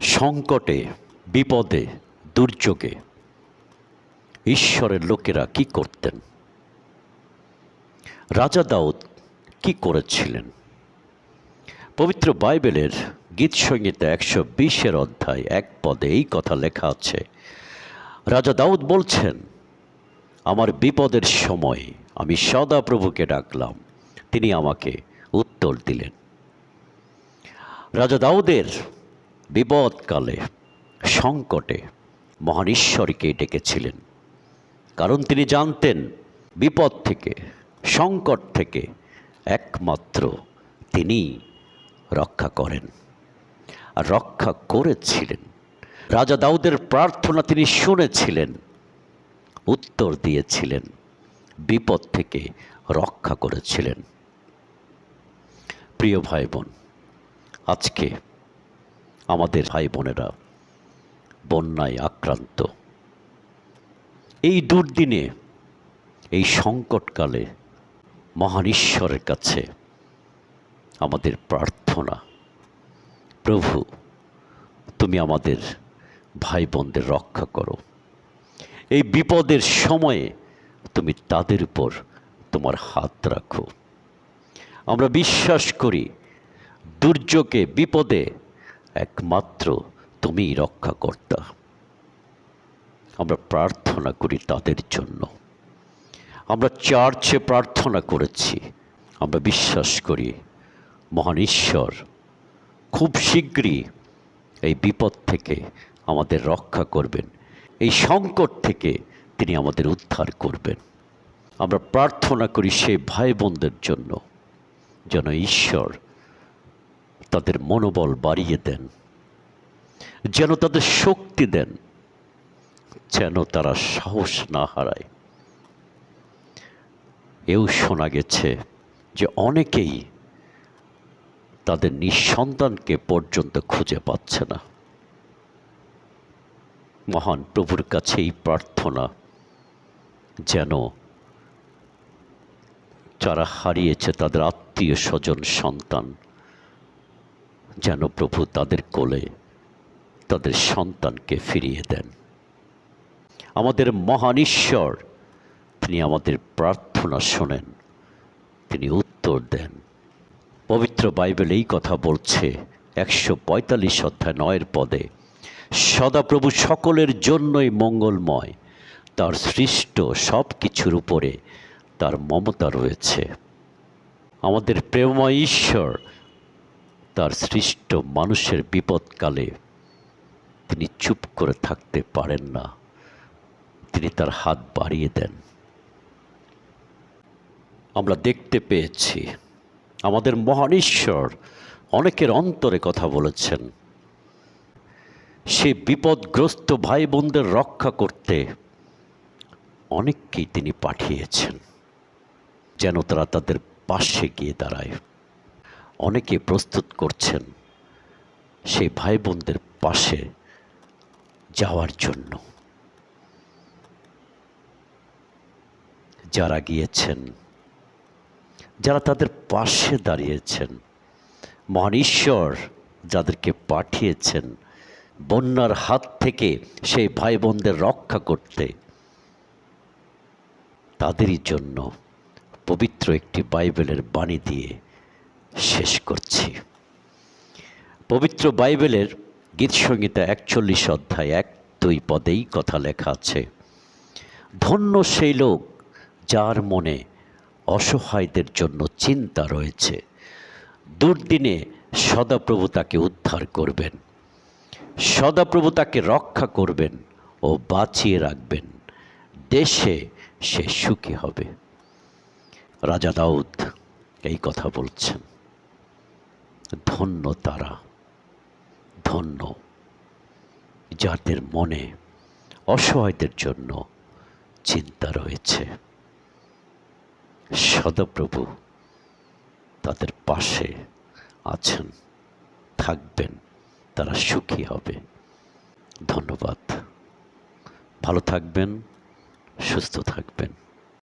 সংকটে, বিপদে, দুর্যোগে ঈশ্বরের লোকেরা কি করতেন? রাজা দাউদ কি করেছিলেন? পবিত্র বাইবেলের গীত সঙ্গীতে একশো বিশের অধ্যায় এক পদে এই কথা লেখা আছে, রাজা দাউদ বলছেন, আমার বিপদের সময় আমি সদা প্রভুকে ডাকলাম, তিনি আমাকে উত্তর দিলেন। রাজা দাউদের বিপদকালে, সংকটে মহান ঈশ্বরকে ডেকেছিলেন। কারণ তিনি জানতেন, বিপদ থেকে, সংকট থেকে একমাত্র তিনি রক্ষা করেন আর রক্ষা করেছিলেন। রাজা দাউদের প্রার্থনা তিনি শুনেছিলেন, উত্তর দিয়েছিলেন, বিপদ থেকে রক্ষা করেছিলেন। প্রিয় ভাই বোন আজকে আমাদের ভাই বোনেরা বন্যায় আক্রান্ত। এই দুর্দিনে, এই সংকটকালে মহান ঈশ্বরের কাছে আমাদের প্রার্থনা, প্রভু, তুমি আমাদের ভাই বোনদের রক্ষা করো। এই বিপদের সময়ে তুমি তাদের উপর তোমার হাত রাখো। আমরা বিশ্বাস করি, দুর্যোগে, বিপদে একমাত্র তুমিই রক্ষাকর্তা। আমরা প্রার্থনা করি তাদের জন্য। আমরা চার্চে প্রার্থনা করেছি। আমরা বিশ্বাস করি, মহান ঈশ্বর, খুব শীঘ্রই এই বিপদ থেকে আমাদের রক্ষা করবেন। এই সংকট থেকে তিনি আমাদের উদ্ধার করবেন। আমরা প্রার্থনা করি সেই ভাই বোনদের জন্য, যেন ঈশ্বর তাদের মনোবল বাড়িয়ে দেন, যেন তাদের শক্তি দেন, যেন তারা সাহস না হারায়। এও শোনা গেছে যে অনেকেই তাদের নিঃসন্তানকে পর্যন্ত খুঁজে পাচ্ছে না। মহান প্রভুর কাছে এই প্রার্থনা যেন যারা হারিয়েছে তাদের আত্মীয় স্বজন, সন্তান যেন প্রভু তাদের কোলে তাদের সন্তানকে ফিরিয়ে দেন। আমাদের মহান ঈশ্বর, তিনি আমাদের প্রার্থনা শোনেন, তিনি উত্তর দেন। পবিত্র বাইবেল এই কথা বলছে একশো পঁয়তাল্লিশ অধ্যায় নয়ের পদে, সদাপ্রভু সকলের জন্যই মঙ্গলময়, তার সৃষ্ট সব কিছুর উপরে তার মমতা রয়েছে। আমাদের প্রেমময় ঈশ্বর তার সৃষ্ট মানুষের বিপদকালে তিনি চুপ করে থাকতে পারেন না। তিনি তার হাত বাড়িয়ে দেন। আমরা দেখতে পেয়েছি, আমাদের মহান ঈশ্বর অনেকের অন্তরে কথা বলেছেন। সে বিপদগ্রস্ত ভাই বোনদের রক্ষা করতে অনেককেই তিনি পাঠিয়েছেন, যেন তারা তাদের পাশে গিয়ে দাঁড়ায়। অনেকে প্রস্তুত করছেন সেই ভাই বোনদের পাশে যাওয়ার জন্য। যারা গিয়েছেন, যারা তাদের পাশে দাঁড়িয়েছেন, মহান ঈশ্বর যাদেরকে পাঠিয়েছেন, বন্যার হাত থেকে সেই ভাই বোনদের রক্ষা করতে, তাদেরই জন্য পবিত্র একটি বাইবেলের বাণী দিয়ে শেষ করছি। পবিত্র বাইবেলের গীতসংগীতা একচল্লিশ অধ্যায় এক, দুই পদেই কথা লেখা আছে, ধন্য সেই লোক যার মনে অসহায়দের জন্য চিন্তা রয়েছে। দুর্দিনে সদাপ্রভু তাকে উদ্ধার করবেন, সদাপ্রভু তাকে রক্ষা করবেন ও বাঁচিয়ে রাখবেন। দেশে সে সুখী হবে। রাজা দাউদ এই কথা বলছেন। ধন্য তারা, ধন্য যাদের মনে অসহায়দের জন্য চিন্তা রয়েছে। সদাপ্রভু তাদের পাশে আছেন, থাকবেন, তারা সুখী হবে। ধন্যবাদ। ভালো থাকবেন, সুস্থ থাকবেন।